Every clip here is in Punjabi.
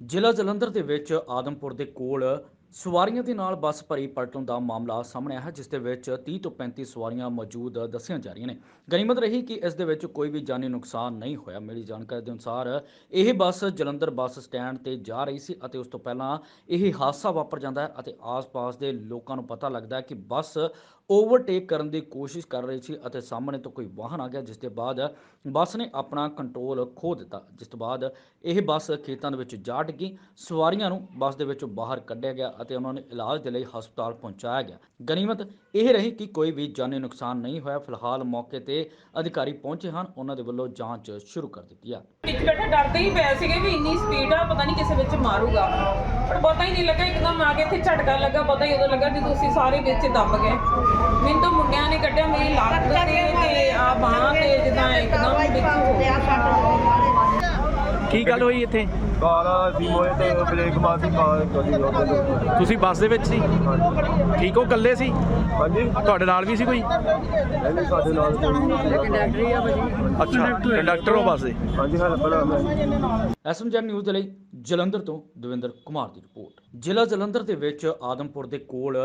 ਜ਼ਿਲ੍ਹਾ ਜਲੰਧਰ ਦੇ ਵਿੱਚ ਆਦਮਪੁਰ ਦੇ ਕੋਲ ਸਵਾਰੀਆਂ ਦੇ ਨਾਲ ਬੱਸ ਭਰੀ ਪਲਟਣ ਦਾ ਮਾਮਲਾ ਸਾਹਮਣੇ ਆਇਆ ਹੈ, ਜਿਸ ਦੇ ਵਿੱਚ 30 ਤੋਂ 35 ਸਵਾਰੀਆਂ ਮੌਜੂਦ ਦੱਸੀਆਂ ਜਾ ਰਹੀਆਂ ਨੇ। ਗਨੀਮਤ ਰਹੀ ਕਿ ਇਸ ਦੇ ਵਿੱਚ ਕੋਈ ਵੀ ਜਾਨੀ ਨੁਕਸਾਨ ਨਹੀਂ ਹੋਇਆ। ਮਿਲੀ ਜਾਣਕਾਰੀ ਦੇ ਅਨੁਸਾਰ ਇਹ ਬੱਸ ਜਲੰਧਰ ਬੱਸ ਸਟੈਂਡ ਤੇ ਜਾ ਰਹੀ ਸੀ ਅਤੇ ਉਸ ਤੋਂ ਪਹਿਲਾਂ ਇਹ ਹਾਦਸਾ ਵਾਪਰ ਜਾਂਦਾ ਹੈ ਅਤੇ ਆਸ-ਪਾਸ ਦੇ ਲੋਕਾਂ ਨੂੰ ਪਤਾ ਲੱਗਦਾ ਹੈ ਕਿ ਬੱਸ ਓਵਰਟੇਕ ਕਰਨ ਦੀ ਕੋਸ਼ਿਸ਼ ਕਰ ਰਹੀ ਸੀ ਅਤੇ ਸਾਹਮਣੇ ਤੋਂ ਕੋਈ ਵਾਹਨ ਆ ਗਿਆ, ਜਿਸ ਦੇ ਬਾਅਦ ਬੱਸ ਨੇ ਆਪਣਾ ਕੰਟਰੋਲ ਖੋ ਦਿੱਤਾ। ਜਿਸ ਤੋਂ ਬਾਅਦ ਇਹ ਬੱਸ ਖੇਤਾਂ ਦੇ ਵਿੱਚ ਜਾ ਡਿੱਗੀ। ਸਵਾਰੀਆਂ ਨੂੰ ਬੱਸ ਦੇ ਵਿੱਚੋਂ ਬਾਹਰ ਕੱਢਿਆ ਗਿਆ ਅਤੇ ਉਹਨਾਂ ਨੂੰ ਇਲਾਜ ਦੇ ਲਈ ਹਸਪਤਾਲ ਪਹੁੰਚਾਇਆ ਗਿਆ। ਗਨੀਮਤ ਇਹ ਰਹੀ ਕਿ ਕੋਈ ਵੀ ਜਾਨੀ ਨੁਕਸਾਨ ਨਹੀਂ ਹੋਇਆ। ਫਿਲਹਾਲ ਮੌਕੇ ਤੇ ਅਧਿਕਾਰੀ ਪਹੁੰਚੇ ਹਨ। ਉਹਨਾਂ ਦੇ ਵੱਲੋਂ ਜਾਂਚ ਸ਼ੁਰੂ ਕਰ ਦਿੱਤੀ ਹੈ ਵਿੱਚ ਬੈਠੇ ਡਰਦੇ ਹੀ ਪਏ ਸੀਗੇ ਵੀ ਇੰਨੀ ਸਪੀਡ ਆ, ਪਤਾ ਨਹੀਂ ਕਿਸੇ ਵਿੱਚ ਮਾਰੂਗਾ। ਪਰ ਪਤਾ ਹੀ ਨਹੀਂ ਲੱਗਾ, ਇੱਕਦਮ ਆ ਕੇ ਇੱਥੇ ਝਟਕਾ ਲੱਗਾ। ਪਤਾ ਹੀ ਉਦੋਂ ਲੱਗਾ ਜਦੋਂ ਅਸੀਂ ਸਾਰੇ ਵਿੱਚ ਦੱਬ ਗਏ। ਮੈਨੂੰ ਤਾਂ ਮੁੰਡਿਆਂ ਨੇ ਕੱਢਿਆ, ਮੇਰੀ ਲੱਤ ਤੇ ਆ ਬਾਹਾਂ ਤੇ ਜਿੱਦਾਂ ਇੱਕਦਮ ਵਿੱਚ ਹੋ ਗਿਆ ਕੀ ਗੱਲ ਹੋਈ ਇੱਥੇ? ਕਾਲਾ ਸੀ ਮੋਏ ਤੇ ਬ੍ਰੇਕ ਮਾਰਦੀ ਕਾਰ ਗੱਡੀ ਰੋਕ ਤੁਸੀਂ ਬੱਸ ਦੇ ਵਿੱਚ ਸੀ? ਠੀਕ ਹੋ ਇਕੱਲੇ ਸੀ? ਹਾਂਜੀ। ਤੁਹਾਡੇ ਨਾਲ ਵੀ ਸੀ ਕੋਈ? ਇਹਨੇ ਸਾਡੇ ਨਾਲ ਕੋਈ ਅੱਛਾ ਕੰਡਕਟਰ ਹੋ ਬੱਸ ਦੇ? ਹਾਂਜੀ ਹੈਲਪਰ ਆ ਮੈਂ। ਐਸਐਮਜੀ ਨਿਊਜ਼ ਦੇ ਲਈ ਜਲੰਧਰ ਤੋਂ ਦਵਿੰਦਰ ਕੁਮਾਰ ਦੀ ਰਿਪੋਰਟ। ਜ਼ਿਲ੍ਹਾ ਜਲੰਧਰ ਦੇ ਵਿੱਚ ਆਦਮਪੁਰ ਦੇ ਕੋਲ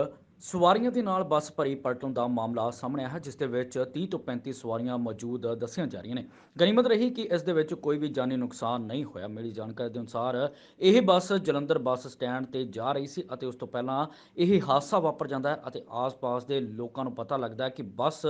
ਸਵਾਰੀਆਂ ਦੇ ਨਾਲ ਬੱਸ ਭਰੀ ਪਲਟਣ ਦਾ ਮਾਮਲਾ ਸਾਹਮਣੇ ਆਇਆ ਹੈ ਜਿਸ ਦੇ ਵਿੱਚ 30 ਤੋਂ 35 ਸਵਾਰੀਆਂ ਮੌਜੂਦ ਦੱਸੀਆਂ ਜਾ ਰਹੀਆਂ ਨੇ। ਗਨੀਮਤ ਰਹੀ ਕਿ ਇਸ ਦੇ ਵਿੱਚ ਕੋਈ ਵੀ ਜਾਨੀ ਨੁਕਸਾਨ ਨਹੀਂ ਹੋਇਆ। ਮਿਲੀ ਜਾਣਕਾਰੀ ਦੇ ਅਨੁਸਾਰ, ਇਹ ਬੱਸ ਜਲੰਧਰ ਬੱਸ ਸਟੈਂਡ ਤੇ ਜਾ ਰਹੀ ਸੀ ਅਤੇ ਉਸ ਤੋਂ ਪਹਿਲਾਂ ਇਹ ਹਾਦਸਾ ਵਾਪਰ ਜਾਂਦਾ ਹੈ ਅਤੇ ਆਸ-ਪਾਸ ਦੇ ਲੋਕਾਂ ਨੂੰ ਪਤਾ ਲੱਗਦਾ ਹੈ ਕਿ ਬੱਸ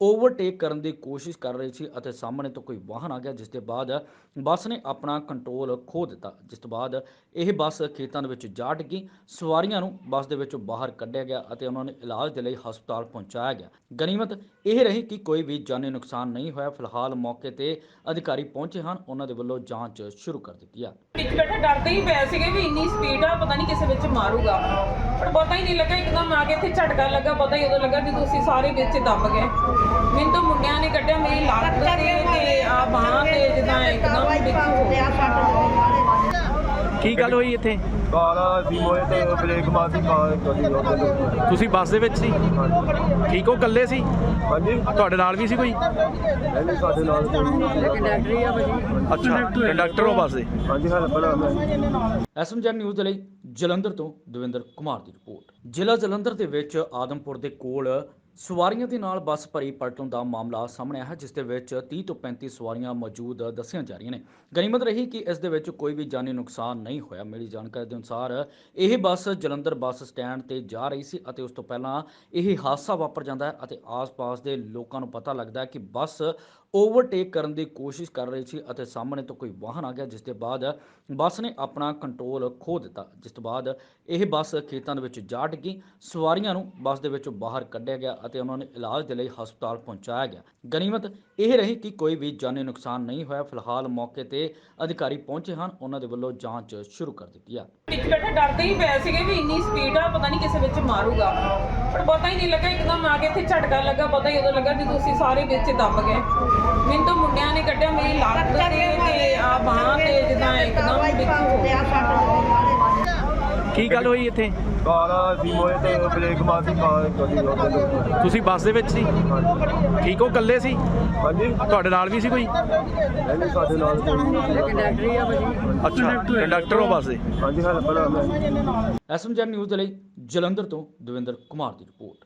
ਓਵਰਟੇਕ ਕਰਨ ਦੀ ਕੋਸ਼ਿਸ਼ ਕਰ ਰਹੀ ਸੀ ਅਤੇ ਸਾਹਮਣੇ ਤੋਂ ਕੋਈ ਵਾਹਨ ਆ ਗਿਆ, ਜਿਸ ਦੇ ਬਾਅਦ ਬੱਸ ਨੇ ਆਪਣਾ ਕੰਟਰੋਲ ਖੋ ਦਿੱਤਾ। ਜਿਸ ਤੋਂ ਬਾਅਦ ਇਹ ਬੱਸ ਖੇਤਾਂ ਦੇ ਵਿੱਚ ਜਾ ਡਿੱਗੀ। ਸਵਾਰੀਆਂ ਨੂੰ ਬੱਸ ਦੇ ਵਿੱਚੋਂ ਬਾਹਰ ਕੱਢਿਆ ਗਿਆ ਅਤੇ ਉਹਨਾਂ ਨੂੰ ਇਲਾਜ ਦੇ ਲਈ ਹਸਪਤਾਲ ਪਹੁੰਚਾਇਆ ਗਿਆ। ਗਨੀਮਤ ਇਹ ਰਹੀ ਕਿ ਕੋਈ ਵੀ ਜਾਨੀ ਨੁਕਸਾਨ ਨਹੀਂ ਹੋਇਆ। ਫਿਲਹਾਲ ਮੌਕੇ ਤੇ ਅਧਿਕਾਰੀ ਪਹੁੰਚੇ ਹਨ। ਉਹਨਾਂ ਦੇ ਵੱਲੋਂ ਜਾਂਚ ਸ਼ੁਰੂ ਕਰ ਦਿੱਤੀ ਹੈ ਵਿੱਚ ਬੈਠੇ ਡਰਦੇ ਹੀ ਪਏ ਸੀਗੇ ਵੀ ਇੰਨੀ ਸਪੀਡ ਆ, ਪਤਾ ਨਹੀਂ ਕਿਸੇ ਵਿੱਚ ਮਾਰੂਗਾ। ਪਰ ਪਤਾ ਹੀ ਨਹੀਂ ਲੱਗਾ। ਇੱਕਦਮ ਆ ਕੇ ਇੱਥੇ ਝਟਕਾ ਲੱਗਾ। ਪਤਾ ਹੀ ਉਦੋਂ ਲੱਗਾ ਜਦੋਂ ਅਸੀਂ ਸਾਰੇ ਵਿੱਚ ਦੱਬ ਗਏ। ਮੈਨੂੰ ਤਾਂ ਮੁੰਡਿਆਂ ਨੇ ਕੱਢਿਆ ਮੇਰੀ ਲੱਤ ਤੇ ਤੇ ਆ ਬਾਹਾਂ ਤੇ ਜਿੱਦਾਂ ਇੱਕਦਮ ਹੋ ਗਿਆ ਕੀ ਗੱਲ ਹੋਈ ਇੱਥੇ? ਕਾਲਾ ਸੀ ਮੋਏ ਤੇ ਬ੍ਰੇਕ ਮਾਰਦੀ ਕਾਰ ਗੱਡੀ ਰੋਕ ਤੁਸੀਂ ਬੱਸ ਦੇ ਵਿੱਚ ਸੀ? ਠੀਕ ਹੋ ਇਕੱਲੇ ਸੀ? ਹਾਂਜੀ। ਤੁਹਾਡੇ ਨਾਲ ਵੀ ਸੀ ਕੋਈ? ਇਹਨੇ ਸਾਡੇ ਨਾਲ ਕੋਈ ਅੱਛਾ ਕੰਡਕਟਰ ਹੋ ਬੱਸ ਦੇ? ਹਾਂਜੀ ਹੈਲਪਰ ਆ ਮੈਂ ਐਸਐਮਜੀ ਨਿਊਜ਼ ਦੇ ਲਈ ਜਲੰਧਰ ਤੋਂ ਦਵਿੰਦਰ ਕੁਮਾਰ ਦੀ ਰਿਪੋਰਟ। ਜ਼ਿਲ੍ਹਾ ਜਲੰਧਰ ਦੇ ਵਿੱਚ ਆਦਮਪੁਰ ਦੇ ਕੋਲ ਸਵਾਰੀਆਂ ਦੇ ਨਾਲ ਬੱਸ ਭਰੀ ਪਲਟਣ ਦਾ ਮਾਮਲਾ ਸਾਹਮਣੇ ਆਇਆ ਹੈ, ਜਿਸ ਦੇ ਵਿੱਚ 30 ਤੋਂ 35 ਸਵਾਰੀਆਂ ਮੌਜੂਦ ਦੱਸੀਆਂ ਜਾ ਰਹੀਆਂ ਨੇ। ਗਨੀਮਤ ਰਹੀ ਕਿ ਇਸ ਦੇ ਵਿੱਚ ਕੋਈ ਵੀ ਜਾਨੀ ਨੁਕਸਾਨ ਨਹੀਂ ਹੋਇਆ। ਮਿਲੀ ਜਾਣਕਾਰੀ ਦੇ ਅਨੁਸਾਰ, ਇਹ ਬੱਸ ਜਲੰਧਰ ਬੱਸ ਸਟੈਂਡ ਤੇ ਜਾ ਰਹੀ ਸੀ ਅਤੇ ਉਸ ਤੋਂ ਪਹਿਲਾਂ ਇਹ ਹਾਦਸਾ ਵਾਪਰ ਜਾਂਦਾ ਹੈ ਅਤੇ ਆਸ-ਪਾਸ ਦੇ ਲੋਕਾਂ ਨੂੰ ਪਤਾ ਲੱਗਦਾ ਹੈ ਕਿ ਬੱਸ ਓਵਰਟੇਕ ਕਰਨ ਦੀ ਕੋਸ਼ਿਸ਼ ਕਰ ਰਹੀ ਸੀ ਅਤੇ ਸਾਹਮਣੇ ਤੋਂ ਕੋਈ ਵਾਹਨ ਆ ਗਿਆ, ਜਿਸ ਦੇ ਬਾਅਦ ਬੱਸ ਨੇ ਆਪਣਾ ਕੰਟਰੋਲ ਖੋ ਦਿੱਤਾ। ਜਿਸ ਤੋਂ ਬਾਅਦ ਇਹ ਬੱਸ ਖੇਤਾਂ ਦੇ ਵਿੱਚ ਜਾ ਡਿੱਗੀ। ਸਵਾਰੀਆਂ ਨੂੰ ਬੱਸ ਦੇ ਵਿੱਚੋਂ ਬਾਹਰ ਕੱਢਿਆ ਗਿਆ ਅਤੇ ਉਹਨਾਂ ਨੂੰ ਇਲਾਜ ਦੇ ਲਈ ਹਸਪਤਾਲ ਪਹੁੰਚਾਇਆ ਗਿਆ। ਗਨੀਮਤ ਇਹ ਰਹੀ ਕਿ ਕੋਈ ਵੀ ਜਾਨੀ ਨੁਕਸਾਨ ਨਹੀਂ ਹੋਇਆ। ਫਿਲਹਾਲ ਮੌਕੇ ਤੇ ਅਧਿਕਾਰੀ ਪਹੁੰਚੇ ਹਨ। ਉਹਨਾਂ ਦੇ ਵੱਲੋਂ ਜਾਂਚ ਸ਼ੁਰੂ ਕਰ ਦਿੱਤੀ ਹੈ ਵਿੱਚ ਬੈਠੇ ਡਰਦੇ ਹੀ ਪਏ ਸੀਗੇ ਵੀ ਇੰਨੀ ਸਪੀਡ ਆ, ਪਤਾ ਨਹੀਂ ਕਿਸੇ ਵਿੱਚ ਮਾਰੂਗਾ। ਪਰ ਪਤਾ ਹੀ ਨਹੀਂ ਲੱਗਾ, ਇੱਕਦਮ ਆ ਕੇ ਇੱਥੇ ਝਟਕਾ ਲੱਗਾ। ਪਤਾ ਹੀ ਉਦੋਂ ਲੱਗਾ ਜਦੋਂ ਅਸੀਂ ਸਾਰੇ ਵਿੱਚ ਦੱਬ ਗਏ। ਮੈਨੂੰ ਤਾਂ ਮੁੰਡਿਆਂ ਨੇ ਕੱਢਿਆ ਮੇਰੀ ਲੱਤ ਤੇ ਤੇ ਆ ਬਾਹਾਂ ਤੇ ਜਿੱਦਾਂ ਇੱਕਦਮ ਵਿੱਚ ਹੋ ਗਿਆ। ਕੀ ਗੱਲ ਹੋਈ ਇੱਥੇ? ਕਾਲਾ ਸੀ ਮੋਏ ਤੇ ਬ੍ਰੇਕ ਮਾਰਦੀ ਕਾਰ ਗੱਡੀ ਰੋਕ ਤੁਸੀਂ ਬੱਸ ਦੇ ਵਿੱਚ ਸੀ? ਠੀਕ ਹੋ ਇਕੱਲੇ ਸੀ? ਹਾਂਜੀ। ਤੁਹਾਡੇ ਨਾਲ ਵੀ ਸੀ ਕੋਈ? ਇਹਨੇ ਸਾਡੇ ਨਾਲ ਕੋਈ ਅੱਛਾ ਕੰਡਕਟਰ ਹੋ ਬੱਸ ਦੇ? ਹਾਂਜੀ ਹੈਲਪਰ ਆ ਮੈਂ। ਐਸਐਮਜੀ ਨਿਊਜ਼ ਦੇ ਲਈ ਜਲੰਧਰ ਤੋਂ ਦਵਿੰਦਰ ਕੁਮਾਰ ਦੀ ਰਿਪੋਰਟ।